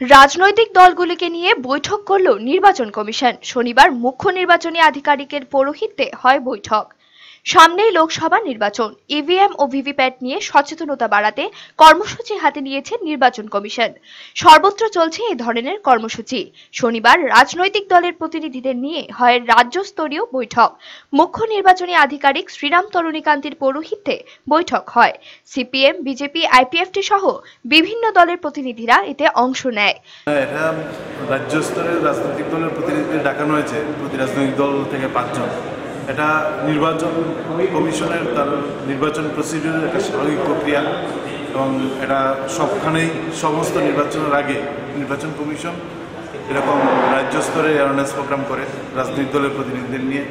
রাজনৈতিক দলগুলিকে নিয়ে বৈঠক করল নির্বাচন কমিশন। শনিবার মুখ্য নির্বাচনী আধিকারিকের পৌরোহিত্যে হয় বৈঠক। সামনেই লোকসভা নির্বাচন। ইভিএম ও ভিভিপ্যাট নিয়ে সচেতনতা বাড়াতে কর্মসূচি হাতে নিয়েছে নির্বাচন কমিশন। সর্বত্র চলছে এই ধরনের কর্মসূচি। শনিবার রাজনৈতিক দলের প্রতিনিধিদের নিয়ে হয় রাজ্য স্তরীয় বৈঠক। মুখ্য নির্বাচনী আধিকারিক শ্রীরাম তরুণীকান্তির পৌরোহিত্যে বৈঠক হয়। সিপিএম বিজেপি আইপিএফটি সহ বিভিন্ন দলের প্রতিনিধিরা এতে অংশ নেয়। এটা রাজ্য স্তরের রাজনৈতিক দলের প্রতিনিধিদের ডাকানো হয়েছে। প্রতি রাজনৈতিক দল থেকে পাঁচজন। এটা নির্বাচন কমিশনের তার নির্বাচন প্রসিডিউরের একটা স্বাভাবিক প্রক্রিয়া এবং এটা সবখানেই সমস্ত নির্বাচনের আগে নির্বাচন কমিশন এরকম রাজ্য স্তরে অ্যাওয়ারনেস প্রোগ্রাম করে, রাজনৈতিক দলের প্রতিনিধিদের নিয়ে,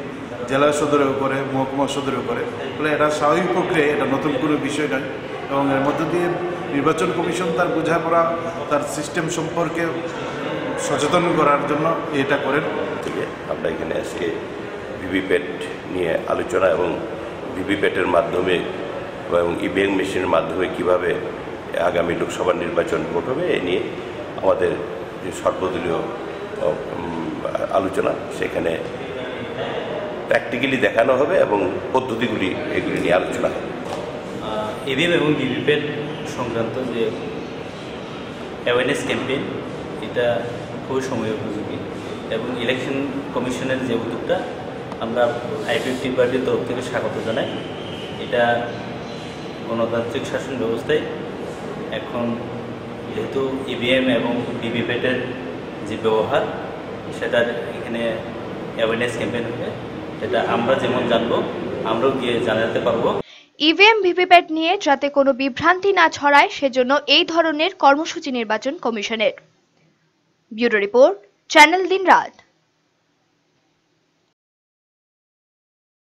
জেলা সদরেও করে, মহকুমা সদরেও করে। ফলে এটা স্বাভাবিক প্রক্রিয়া, এটা নতুন কোনো বিষয় নয় এবং এর মধ্য দিয়ে নির্বাচন কমিশন তার বোঝাপড়া, তার সিস্টেম সম্পর্কে সচেতন করার জন্য এটা করেন। আমরা এখানে আজকে ভিভিপ্যাট নিয়ে আলোচনা এবং ভিভিপ্যাটের মাধ্যমে এবং ইভিএম মেশিনের মাধ্যমে কীভাবে আগামী লোকসভা নির্বাচন ভোট হবে, এ নিয়ে আমাদের যে সর্বদলীয় আলোচনা, সেখানে প্র্যাকটিক্যালি দেখানো হবে এবং পদ্ধতিগুলি এগুলি নিয়ে আলোচনা হবে। ইভিএম এবং ভিভিপ্যাট সংক্রান্ত যে অ্যাওয়ারনেস ক্যাম্পেইন এটা খুবই সময় উপযোগী। এবং ইলেকশন কমিশনের যে উদ্যোগটা আমরা আইপিএফটি পার্টির তরফ থেকে স্বাগত জানাই। এটা গণতান্ত্রিক শাসন ব্যবস্থায়। এখন যেহেতু ইভিএম এবং ভিভিপ্যাটের যে ব্যবহার সেটার এখানে অ্যাওয়ারনেস ক্যাম্পেইন হবে। এটা আমরা যেমন জানব, আমরাও গিয়ে জানাতে পারব। ইভিএম ভিভিপ্যাট নিয়ে যাতে কোনো বিভ্রান্তি না ছড়ায়, সেজন্য এই ধরনের কর্মসূচি নির্বাচন কমিশনের। ব্যুরো রিপোর্ট, চ্যানেল দিন রাত